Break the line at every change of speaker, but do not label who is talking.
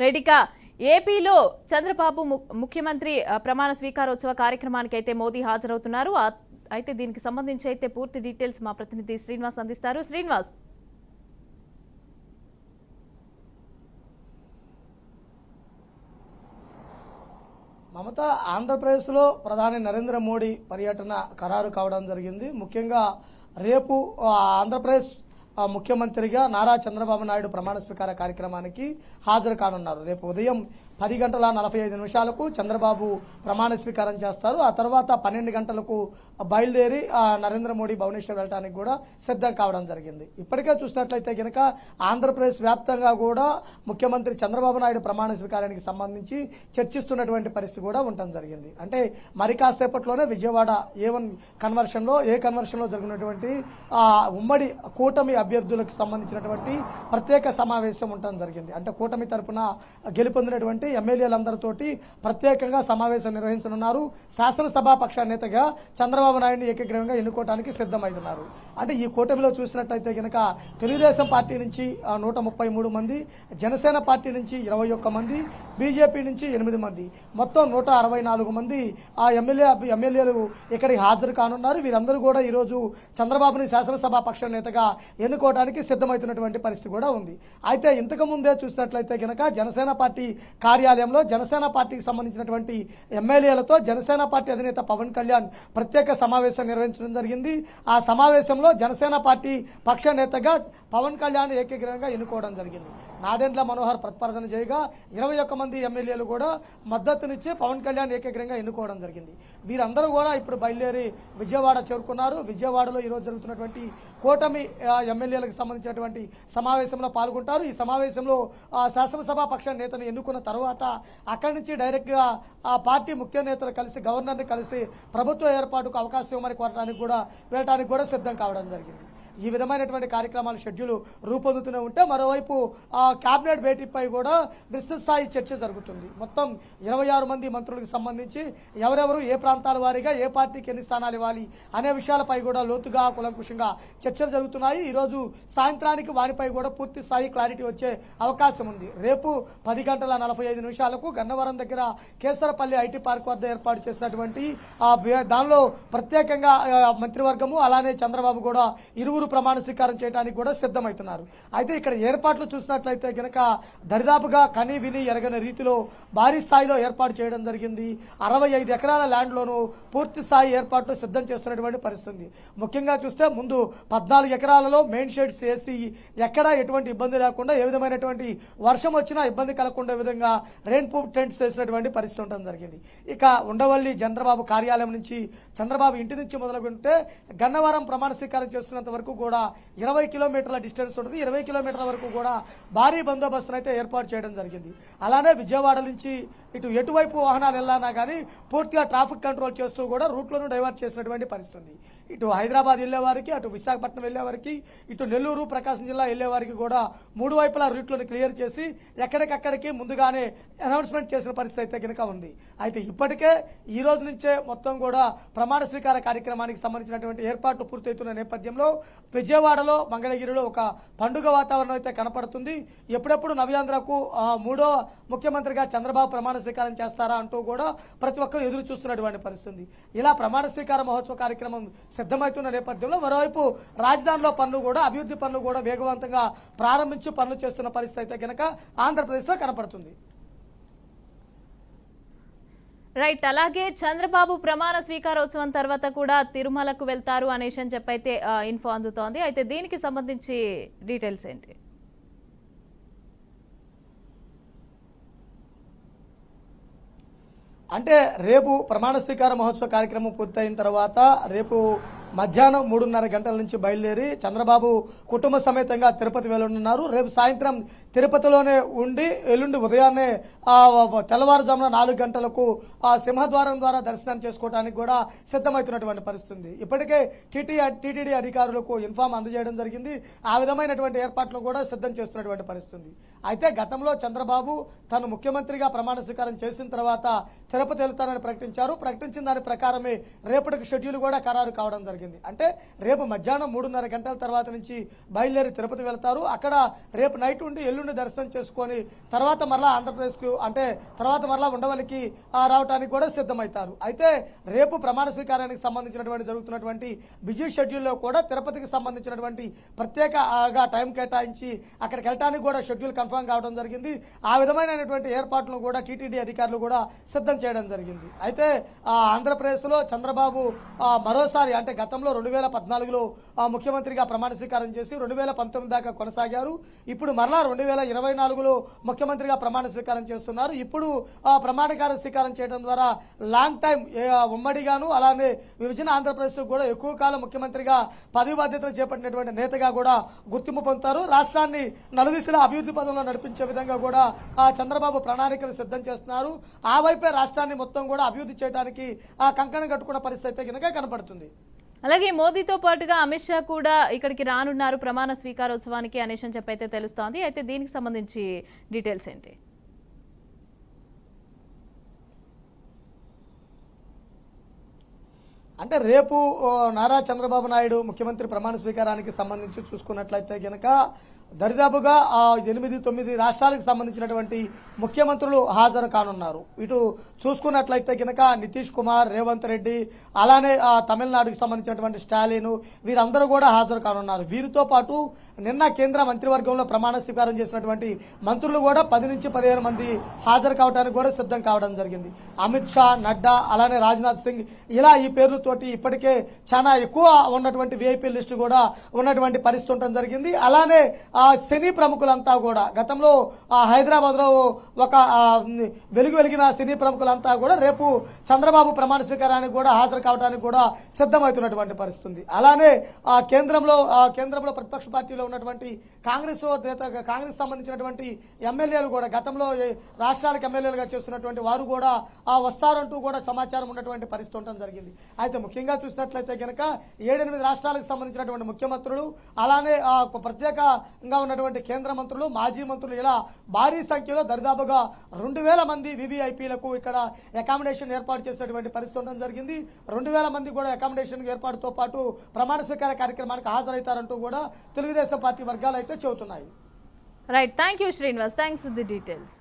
రెడ్డిక ఏపీలో చంద్రబాబు ము- ముఖ్యమంత్రి ప్రమాణ స్వీకారోత్సవ కార్యక్రమానికి అయితే మోదీ హాజరవుతున్నారు. అయితే దీనికి సంబంధించి అయితే పూర్తి డీటెయిల్స్ మా ప్రతినిధి శ్రీనివాస్ అందిస్తారు. శ్రీనివాస్.
మమత ఆంధ్రప్రదేశ్లో ప్రధాని నరేంద్ర మోడీ పర్యటన ఖరారు కావడం జరిగింది. ముఖ్యంగా రేపు ఆంధ్రప్రదేశ్ ముఖ్యమంత్రిగా నారా చంద్రబాబు నాయుడు ప్రమాణ స్వీకార కార్యక్రమానికి హాజరు కానున్నారు. రేపు ఉదయం పది గంటల నలభై ఐదు నిమిషాలకు చంద్రబాబు ప్రమాణ స్వీకారం చేస్తారు. ఆ తర్వాత పన్నెండు గంటలకు బయలుదేరి నరేంద్ర మోడీ భువనేశ్వర్ వెళ్ళడానికి కూడా సిద్ధం కావడం జరిగింది. ఇప్పటికే చూసినట్లయితే కనుక ఆంధ్రప్రదేశ్ వ్యాప్తంగా కూడా ముఖ్యమంత్రి చంద్రబాబు నాయుడు ప్రమాణ స్వీకారానికి సంబంధించి చర్చిస్తున్నటువంటి పరిస్థితి కూడా ఉండటం జరిగింది. అంటే మరి కాసేపట్లోనే విజయవాడ ఏ వన్ కన్వర్షన్లో ఏ కన్వర్షన్లో జరిగినటువంటి ఆ, ఉమ్మడి కూటమి అభ్యర్థులకు సంబంధించినటువంటి ప్రత్యేక సమావేశం ఉండటం జరిగింది. అంటే కూటమి తరపున గెలుపొందినటువంటి ఎమ్మెల్యేలందరితోటి ప్రత్యేకంగా సమావేశం నిర్వహించనున్నారు. శాసనసభా పక్ష నేతగా చంద్రబాబు నాయుడిని ఏకగ్రీవంగా ఎన్నుకోవడానికి సిద్ధమవుతున్నారు అంటే ఈ కూటమిలో చూసినట్టయితే కనుక తెలుగుదేశం పార్టీ నుంచి నూట ముప్పై మూడు మంది జనసేన పార్టీ నుంచి ఇరవై ఒక్క మంది బీజేపీ నుంచి ఎనిమిది మంది. మొత్తం నూట అరవై నాలుగు మంది ఆ ఎమ్మెల్యే ఎమ్మెల్యేలు ఇక్కడికి హాజరు కానున్నారు. వీరందరూ కూడా ఈరోజు చంద్రబాబుని శాసనసభ పక్ష నేతగా ఎన్నుకోవడానికి సిద్ధమవుతున్నటువంటి పరిస్థితి కూడా ఉంది. అయితే ఇంతకు ముందే చూసినట్లయితే కనుక జనసేన పార్టీ కార్యాలయంలో జనసేన పార్టీకి సంబంధించినటువంటి ఎమ్మెల్యేలతో జనసేన పార్టీ అధినేత పవన్ కళ్యాణ్ ప్రత్యేక సమావేశం నిర్వహించడం జరిగింది. ఆ సమావేశంలో జనసేన పార్టీ పక్ష నేతగా పవన్ కళ్యాణ్ ఏకగ్రీవంగా ఎన్నుకోవడం జరిగింది. నాదెండ్ల మనోహర్ ప్రతిపాదన చేయగా ఇరవై ఒక్క మంది ఎమ్మెల్యేలు కూడా మద్దతునిచ్చి పవన్ కళ్యాణ్ ఏకగ్రీవంగా ఎన్నుకోవడం జరిగింది. వీరందరూ కూడా ఇప్పుడు బయలుదేరి విజయవాడ చేరుకున్నారు. విజయవాడలో ఈరోజు జరుగుతున్నటువంటి కూటమి ఎమ్మెల్యేలకు సంబంధించినటువంటి సమావేశంలో పాల్గొంటారు. ఈ సమావేశంలో శాసనసభ పక్ష నేతను ఎన్నుకున్న తర్వాత అక్కడి నుంచి డైరెక్ట్గా ఆ పార్టీ ముఖ్య నేతలు కలిసి గవర్నర్ని కలిసి ప్రభుత్వ ఏర్పాటుకు అవకాశం ఇవ్వమని కోరడానికి కూడా వెళ్ళడానికి కూడా సిద్ధం కావడం జరిగింది. ఈ విధమైనటువంటి కార్యక్రమాలు షెడ్యూల్ రూపొందుతూనే ఉంటే మరోవైపు ఆ కేబినెట్ భేటీపై కూడా విస్తృత స్థాయి చర్చ జరుగుతుంది. మొత్తం ఇరవై ఆరు మంది మంత్రులకు సంబంధించి ఎవరెవరు ఏ ప్రాంతాల వారీగా ఏ పార్టీకి ఎన్ని స్థానాలు ఇవ్వాలి అనే విషయాలపై కూడా లోతుగా కులంకుషంగా చర్చలు జరుగుతున్నాయి. ఈరోజు సాయంత్రానికి వారిపై కూడా పూర్తి స్థాయి క్లారిటీ వచ్చే అవకాశం ఉంది. రేపు పది గంటల నలభై ఐదు నిమిషాలకు గన్నవరం దగ్గర కేసరపల్లి ఐటీ పార్క్ వద్ద ఏర్పాటు చేసినటువంటి దానిలో ప్రత్యేకంగా మంత్రివర్గము అలానే చంద్రబాబు కూడా ఇరువురు ప్రమాణ స్వీకారం చేయడానికి కూడా సిద్ధమవుతున్నారు అయితే ఇక్కడ ఏర్పాట్లు చూసినట్లయితే గనక దరిదాపుగా కని విని ఎరగని రీతిలో భారీ స్థాయిలో ఏర్పాటు చేయడం జరిగింది. అరవై ఐదు ఎకరాల ల్యాండ్లోనూ పూర్తి స్థాయి ఏర్పాట్లు సిద్ధం చేస్తున్నటువంటి పరిస్థితి ముఖ్యంగా చూస్తే ముందు పద్నాలుగు ఎకరాలలో మెయిన్ షెడ్స్ వేసి ఎక్కడా ఎటువంటి ఇబ్బంది లేకుండా ఏ విధమైనటువంటి వర్షం వచ్చినా ఇబ్బంది కలగకుండా విధంగా రెయిన్ ప్రూఫ్ టెంట్స్ వేసినటువంటి పరిస్థితి ఉండడం జరిగింది. ఇక ఉండవల్లి చంద్రబాబు కార్యాలయం నుంచి చంద్రబాబు ఇంటి నుంచి మొదలుకుంటే గన్నవరం ప్రమాణ స్వీకారం చేస్తున్నంత వరకు కూడా ఇరవై కిలోమీటర్ల డిస్టెన్స్ ఉంటుంది. ఇరవై కిలోమీటర్ల వరకు కూడా భారీ బందోబస్తును అయితే ఏర్పాటు చేయడం జరిగింది. అలానే విజయవాడ నుంచి ఇటు ఎటువైపు వాహనాలు వెళ్ళానా కానీ పూర్తిగా ట్రాఫిక్ కంట్రోల్ చేస్తూ కూడా రూట్లను డైవర్ట్ చేసినటువంటి పరిస్థితి ఇటు హైదరాబాద్ వెళ్ళేవారికి అటు విశాఖపట్నం వెళ్ళే వారికి ఇటు నెల్లూరు ప్రకాశం జిల్లా వెళ్ళే వారికి కూడా మూడు వైపులా రూట్లను క్లియర్ చేసి ఎక్కడికక్కడికి ముందుగానే అనౌన్స్మెంట్ చేసిన పరిస్థితి అయితే కనుక ఉంది. అయితే ఇప్పటికే ఈ రోజు నుంచే మొత్తం కూడా ప్రమాణ స్వీకార కార్యక్రమానికి సంబంధించినటువంటి ఏర్పాట్లు పూర్తవుతున్న నేపథ్యంలో విజయవాడలో మంగళగిరిలో ఒక పండుగ వాతావరణం అయితే కనపడుతుంది. ఎప్పుడెప్పుడు నవ్యాంధ్రకు మూడో ముఖ్యమంత్రిగా చంద్రబాబు ప్రమాణ స్వీకారం చేస్తారా అంటూ కూడా ప్రతి ఒక్కరు ఎదురు చూస్తున్నటువంటి పరిస్థితి. ఇలా ప్రమాణ స్వీకార మహోత్సవ కార్యక్రమం సిద్ధమవుతున్న నేపథ్యంలో మరోవైపు రాజధానిలో పనులు కూడా అభివృద్ధి పనులు కూడా వేగవంతంగా ప్రారంభించి పనులు చేస్తున్న పరిస్థితి అయితే కనుక ఆంధ్రప్రదేశ్లో కనపడుతుంది.
రైట్ అలాగే చంద్రబాబు ప్రమాణ స్వీకారోత్సవం తర్వాత కూడా తిరుమలకు వెళ్తారు అనేసి అని చెప్పైతే ఇన్ఫో అందుతోంది. అయితే దీనికి సంబంధించి డీటెయిల్స్ ఏంటి?
అంటే రేపు ప్రమాణ స్వీకార మహోత్సవ కార్యక్రమం పూర్తయిన తర్వాత రేపు మధ్యాహ్నం మూడున్నర గంటల నుంచి బయలుదేరి చంద్రబాబు కుటుంబ సమేతంగా తిరుపతి వెళ్ళనున్నారు. రేపు సాయంత్రం తిరుపతిలోనే ఉండి ఎల్లుండి ఉదయాన్నే తెల్లవారుజామున నాలుగు గంటలకు ఆ సింహద్వారం ద్వారా దర్శనం చేసుకోవడానికి కూడా సిద్ధమవుతున్నటువంటి పరిస్థితి ఇప్పటికే టీటీ టీటీడీ అధికారులకు ఇన్ఫామ్ అందజేయడం జరిగింది. ఆ విధమైనటువంటి ఏర్పాట్లు కూడా సిద్ధం చేస్తున్నటువంటి పరిస్థితి అయితే గతంలో చంద్రబాబు తను ముఖ్యమంత్రిగా ప్రమాణ స్వీకారం చేసిన తర్వాత తిరుపతి వెళ్తానని ప్రకటించారు. ప్రకటించిన దాని ప్రకారమే రేపటికి షెడ్యూల్ కూడా ఖరారు కావడం జరిగింది. అంటే రేపు మధ్యాహ్నం మూడున్నర గంటల తర్వాత నుంచి బయలుదేరి తిరుపతి వెళ్తారు. అక్కడ రేపు నైట్ ఉండి ఎల్లుండి శ్రీకృష్ణుని దర్శనం చేసుకొని తర్వాత మరలా ఆంధ్రప్రదేశ్కు అంటే తర్వాత మరలా ఉండవల్లికి రావటానికి రావడానికి కూడా సిద్ధమవుతారు. అయితే రేపు ప్రమాణ స్వీకారానికి సంబంధించినటువంటి జరుగుతున్నటువంటి బిజీ షెడ్యూల్లో కూడా తిరుపతికి సంబంధించినటువంటి ప్రత్యేకగా టైం కేటాయించి అక్కడికి వెళ్ళడానికి కూడా షెడ్యూల్ కన్ఫర్మ్ కావడం జరిగింది. ఆ విధమైనటువంటి ఏర్పాట్లను కూడా టీటీడీ అధికారులు కూడా సిద్ధం చేయడం జరిగింది. అయితే ఆ, ఆంధ్రప్రదేశ్లో చంద్రబాబు మరోసారి అంటే గతంలో రెండు వేల పద్నాలుగులో ముఖ్యమంత్రిగా ప్రమాణ స్వీకారం చేసి రెండు వేల పంతొమ్మిది దాకా కొనసాగారు. ఇప్పుడు మరలా రెండు వేల ఇరవై నాలుగులో ముఖ్యమంత్రిగా ప్రమాణ స్వీకారం చేస్తున్నారు. ఇప్పుడు ఆ, ప్రమాణకార స్వీకారం చేయడం ద్వారా లాంగ్ టైం ఉమ్మడిగాను అలానే విభజన ఆంధ్రప్రదేశ్ కూడా ఎక్కువ కాలం ముఖ్యమంత్రిగా పదవి బాధ్యతలు చేపట్టినటువంటి నేతగా కూడా గుర్తింపు పొందుతారు. రాష్ట్రాన్ని నలుదిశల అభివృద్ధి పదంలో నడిపించే విధంగా కూడా ఆ, చంద్రబాబు ప్రణాళికలు సిద్ధం చేస్తున్నారు. ఆ వైపే రాష్ట్రాన్ని మొత్తం కూడా అభివృద్ధి చేయడానికి ఆ కంకణం కట్టుకున్న పరిస్థితి అయితే కనుక కనపడుతుంది.
అలాగే మోదీతో పాటుగా అమిత్ షా కూడా ఇక్కడికి రానున్నారు. ప్రమాణ స్వీకారోత్సవానికి అనేసి చెప్పైతే తెలుస్తోంది. అయితే దీనికి సంబంధించి డీటెయిల్స్ ఏంటి?
అంటే రేపు నారా చంద్రబాబు నాయుడు ముఖ్యమంత్రి ప్రమాణ స్వీకారానికి సంబంధించి చూసుకున్నట్లయితే గనక దరిదాపుగా ఆ, ఎనిమిది తొమ్మిది రాష్ట్రాలకు సంబంధించినటువంటి ముఖ్యమంత్రులు హాజరు కానున్నారు. ఇటు చూసుకున్నట్లయితే గనక నితీష్ కుమార్ రేవంత్ రెడ్డి అలానే ఆ, తమిళనాడుకి సంబంధించినటువంటి స్టాలిన్ వీరందరూ కూడా హాజరు కానున్నారు. వీరితో పాటు నిన్న కేంద్ర మంత్రివర్గంలో ప్రమాణ స్వీకారం చేసినటువంటి మంత్రులు కూడా పది నుంచి పదిహేను మంది హాజరు కావడానికి కూడా సిద్ధం కావడం జరిగింది. అమిత్ షా నడ్డా అలానే రాజ్నాథ్ సింగ్ ఇలా ఈ పేర్లతోటి ఇప్పటికే చాలా ఎక్కువ ఉన్నటువంటి విఐపీ లిస్టు కూడా ఉన్నటువంటి పరిస్థితి ఉండటం జరిగింది. అలానే ఆ సినీ ప్రముఖులంతా కూడా గతంలో ఆ ఒక వెలుగు వెలిగిన సినీ ప్రముఖులంతా కూడా రేపు చంద్రబాబు ప్రమాణ స్వీకారానికి కూడా హాజరు కావడానికి కూడా సిద్ధమవుతున్నటువంటి పరిస్థితి అలానే ఆ కేంద్రంలో ఆ కేంద్రంలో ప్రతిపక్ష పార్టీలో ఉన్నటువంటి కాంగ్రెస్ కాంగ్రెస్ సంబంధించినటువంటి ఎమ్మెల్యేలు కూడా గతంలో రాష్ట్రాలకు ఎమ్మెల్యేలుగా చేస్తున్నటువంటి వారు కూడా ఆ వస్తారంటూ కూడా సమాచారం ఉన్నటువంటి పరిస్థితి ఉండడం జరిగింది. అయితే ముఖ్యంగా చూసినట్లయితే కనుక ఏడెనిమిది రాష్ట్రాలకు సంబంధించినటువంటి ముఖ్యమంత్రులు అలానే ప్రత్యేకంగా ఉన్నటువంటి కేంద్ర మంత్రులు మాజీ మంత్రులు ఇలా భారీ సంఖ్యలో దరిదాపుగా రెండు వేల మంది వివిఐపీలకు ఇక్కడ అకామిడేషన్ ఏర్పాటు చేసినటువంటి పరిస్థితి ఉండడం జరిగింది. రెండు వేల మంది కూడా అకామిడేషన్ ఏర్పాటుతో పాటు ప్రమాణ స్వీకార కార్యక్రమానికి హాజరవుతారంటూ కూడా తెలుగుదేశం పార్టీ వర్గాలు అయితే చెబుతున్నాయి.
Right thank you Srinivas thanks for the details